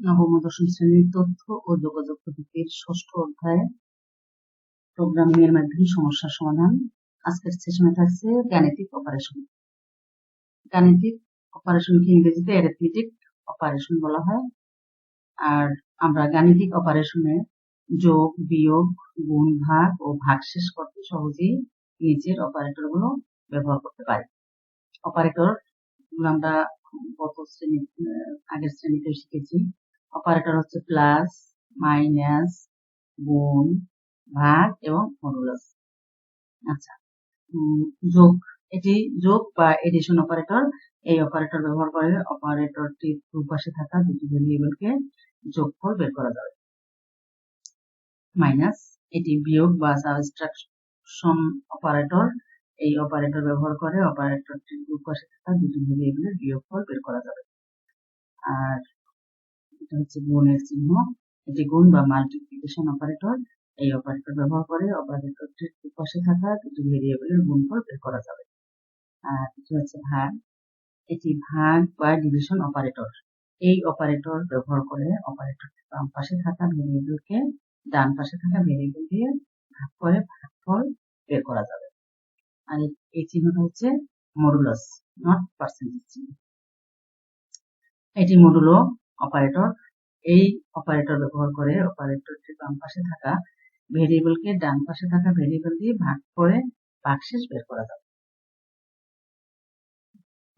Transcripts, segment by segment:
নবম দশম শ্রেণির তথ্য ও যোগাযোগ পদ্ধতির ষষ্ঠ অধ্যায়ে। প্রোগ্রামিং এর মাধ্যমে সমস্যার সমাধান। আজকের সেশনে থাকছে গাণিতিক অপারেশন গাণিতিক অপারেশনকে ইংরেজিতে অ্যারিথমেটিক অপারেশন বলা হয়। আর আমরা গাণিতিক অপারেশনে যোগ, বিয়োগ, গুণ, ভাগ ও ভাগ শেষ করতে সহজেই নিচের অপারেটরগুলো ব্যবহার করতে পারি। অপারেটরগুলো আমরা গত শ্রেণি আগের শ্রেণীতে শিখেছি। অপারেটর হচ্ছে প্লাস, মাইনাস, গুণ, ভাগ এবং মডুলাস আচ্ছা যোগ, এটি যোগ বা এডিশন অপারেটর এই অপারেটর ব্যবহার করে অপারেটরটির দুপাশে থাকা দুটি ভেরিয়েবলকে যোগফল বের করা যাবে। মাইনাস, এটি বিয়োগ বা সাবস্ট্রাকশন অপারেটর এই অপারেটর ব্যবহার করে অপারেটরটির দুপাশে থাকা দুটি ভেরিয়েবলের বিয়োগফল বের করা যাবে। আর এটা হচ্ছে গুণের চিহ্ন এটি গুণ বা মাল্টিপ্লিকেশন অপারেটর এই অপারেটর ব্যবহার করে অপারেটরটির দুপাশে থাকা দুটি ভেরিয়েবলের গুণফল বের করা যাবে। আর এটি হচ্ছে ভাগ। এটি ভাগ বা ডিভিশন অপারেটর এই অপারেটর ব্যবহার করে অপারেটরটির বাম পাশে থাকা ভেরিয়েবলকে ডান পাশে থাকা ভেরিয়েবল দিয়ে ভাগ করে ভাগফল বের করা যাবে। আর এই চিহ্নটা হচ্ছে মডুলাস নট পার্সেন্টেজ চিহ্ন। এটি মডুলো অপারেটর এই অপারেটর ব্যবহার করে অপারেটরটির বাম পাশে থাকা ভেরিয়েবলকে ডান পাশে থাকা ভেরিয়েবল দিয়ে ভাগ করে ভাগশেষ বের করা যাবে।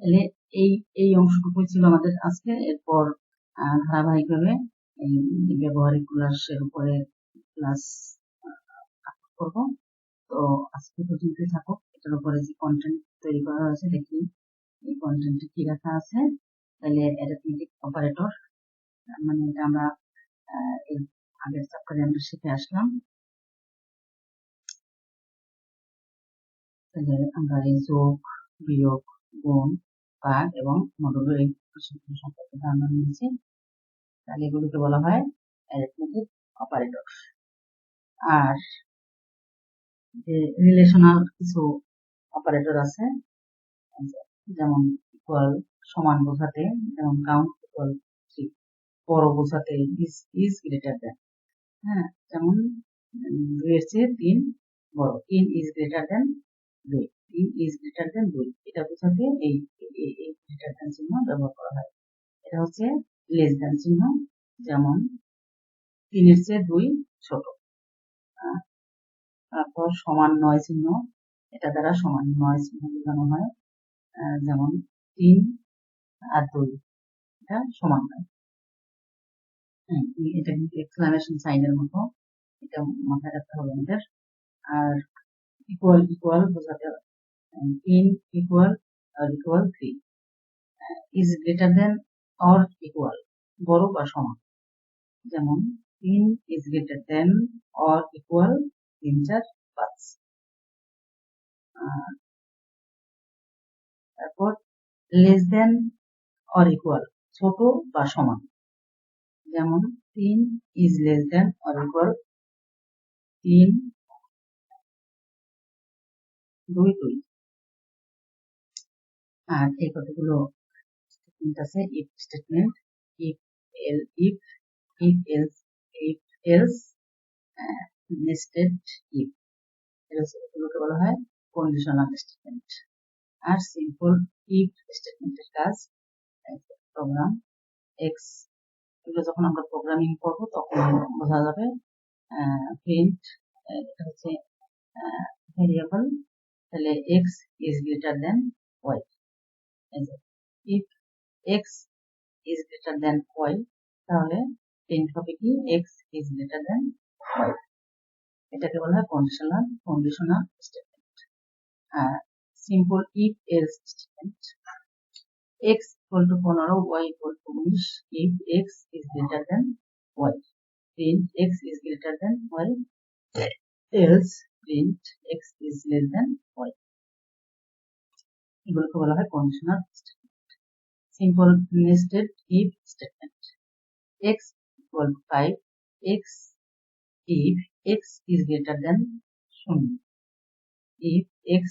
তাহলে এই এই অংশটুকু ছিল আমাদের আজকে। এরপর ধারাবাহিকভাবে এই ব্যবহারিক ক্লাসের উপরে ক্লাস করব। তো আজকে পর্যন্তই থাকুক এটার উপরে যে কন্টেন্ট তৈরি করা হয়েছে, দেখি এই কন্টেন্টে কি রাখা আছে। তাহলে অ্যারিথমেটিক অপারেটর মানে এটা আমরা এই আগের চ্যাপ্টারে আমরা শিখে আসলাম। আমরা এই যোগ, বিয়োগ, গুণ, ভাগ এবং মডুলো এই সম্পর্কে ধারণা নিয়েছি। তাহলে এগুলোকে বলা হয় অ্যারিথমেটিক অপারেটর আর যে রিলেশনাল কিছু অপারেটর আছে, যেমন ইকুয়াল সমান বোঝাতে, যেমন কাউন্ট ইকুয়াল বড় বোঝাতে ইজ ইজ গ্রেটার দেন হ্যাঁ যেমন দুইয়ের চেয়ে তিন বড়। তিন ইজ গ্রেটার দেন দুই। তিন ইজ গ্রেটার দেন দুই। এটা বোঝাতে এই এই গ্রেটার দেন চিহ্ন ব্যবহার করা হয়। এটা হচ্ছে লেস দেন চিহ্ন, যেমন তিনের চেয়ে দুই ছোট। তারপর সমান নয় চিহ্ন, এটা দ্বারা সমান নয় চিহ্ন বোঝানো হয়। যেমন তিন আর দুই, এটা সমান নয়। হ্যাঁ এটা কিন্তু এক্সক্লামেশন সাইনের মতো। এটা মাথায় রাখতে হবে আমাদের। আর ইকুয়াল ইকুয়াল বোঝাতে হবে। তিন equal R equal three is greater than or equal বড় বা সমান? যেমন তিন is greater than or equal তিন, চার, পাঁচ। তারপর লেস দেন অর ইকুয়াল ছোট বা সমান। যেমন তিন is less than or equal তিন দুই দুই। আর এই কতগুলো স্টেটমেন্ট আছে? If statement if el if if else if else nested if else এগুলোকে বলা হয়? কন্ডিশনাল স্টেটমেন্ট আর সিম্পল ইফ স্টেটমেন্টের কাজ প্রোগ্রাম এক্স এগুলো যখন আমরা প্রোগ্রামিং করব, তখন বোঝা যাবে প্রিন্ট এটা হচ্ছে ভেরিয়েবল তাহলে x is greater than y if x is greater than y তাহলে প্রিন্ট হবে কি? X is greater than y এটাকে বলা হয় conditional conditional statement simple if else statement x to পনেরো ওয়াই ইকুয়াল টু উনিশ if x is greater than y print x is greater than y else print x is less than y এগুলোকে বলা হয় conditional statement simple nested if statement x equal to five x if x is greater than শূন্য. If x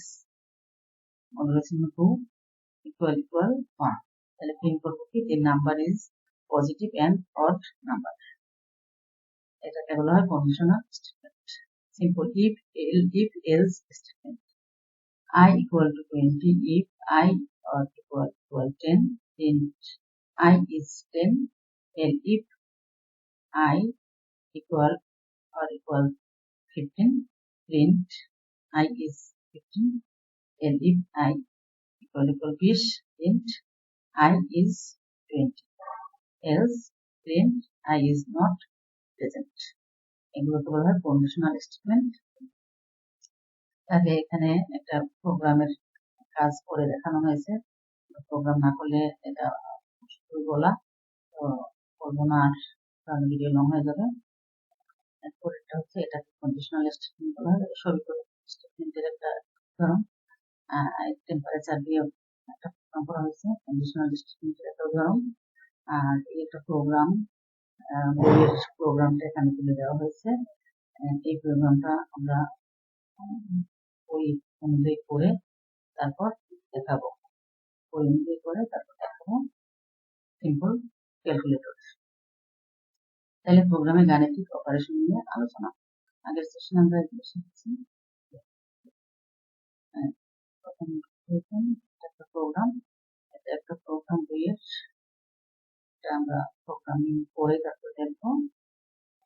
equal equal one তাহলে print করব কি the number is positive and odd number এটাকে বলা হয় conditional statement simple if el if else statement i equal to 20 if i or equal equal 10 print i is 10 and if i equal or equal 15 print i is 15 and if i equal equal 20 print i is 20 else print i is not present. এগুলোকে বলা হয় conditional statement তাকে এখানে একটা প্রোগ্রামের কাজ করে দেখানো হয়েছে। প্রোগ্রাম না করলে এটা শুধু বলা তো করব না আর কারণ ভিডিও লং হয়ে যাবে। এরপরেরটা হচ্ছে এটা কন্ডিশনাল স্টেটমেন্ট বলা হয়। সবই স্টেটমেন্টের একটা উদাহরণ টেম্পারেচার দিয়ে একটা প্রোগ্রাম করা হয়েছে কন্ডিশনাল একটা উদাহরণ আর এই একটা প্রোগ্রাম বইয়ের প্রোগ্রামটা এখানে তুলে দেওয়া হয়েছে। এই প্রোগ্রামটা আমরা, বই অনুযায়ী করে তারপর দেখাবো। বই অনুযায়ী করে তারপর দেখাবো। সিম্পল ক্যালকুলেটর তাহলে প্রোগ্রামে গাণিতিক অপারেশন নিয়ে আলোচনা। আগের সেশন আমরা শিখেছি। প্রথম প্রোগ্রাম একটা প্রোগ্রাম বইয়ের এটা আমরা প্রোগ্রামিং করে তারপর দেখব।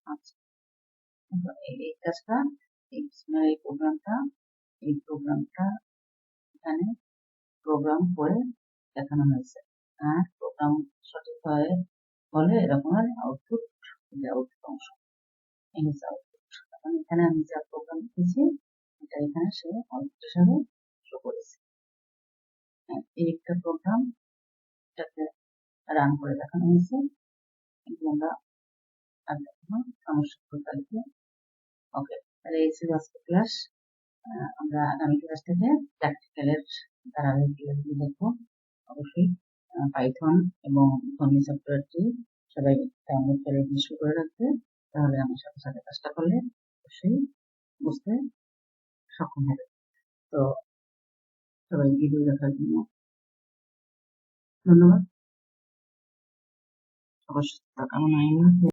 আচ্ছা। এই কাজটা, এই প্রোগ্রামটা এই প্রোগ্রামটা এখানে প্রোগ্রাম করে দেখানো হয়েছে। আর প্রোগ্রাম সঠিক হয় হলে এরকমের আউটপুট আউটপুট অংশ আউটপুট এখন এখানে আমি যা প্রোগ্রাম লিখেছি এটা এখানে সে আউটপুট হিসাবে শো করেছে। এই একটা প্রোগ্রাম এটাকে রান করে দেখানো হয়েছে। কিন্তু আমরা আর সমস্যা ওকে তাহলে এই ছিল আজকে ক্লাস আমরা আগামী ক্লাস থেকে প্র্যাকটিক্যালের ধারাবাহিক দেখব। অবশ্যই পাইথন এবং ধর্মী সফটওয়্যারটি সবাই ডাউনলোড করে ইনস্টল করে রাখবে। তাহলে আমার সাথে সাথে কাজটা করলে অবশ্যই বুঝতে সক্ষম হবে। তো সবাই ভিডিও দেখার জন্য ধন্যবাদ অবশ্যই কামনা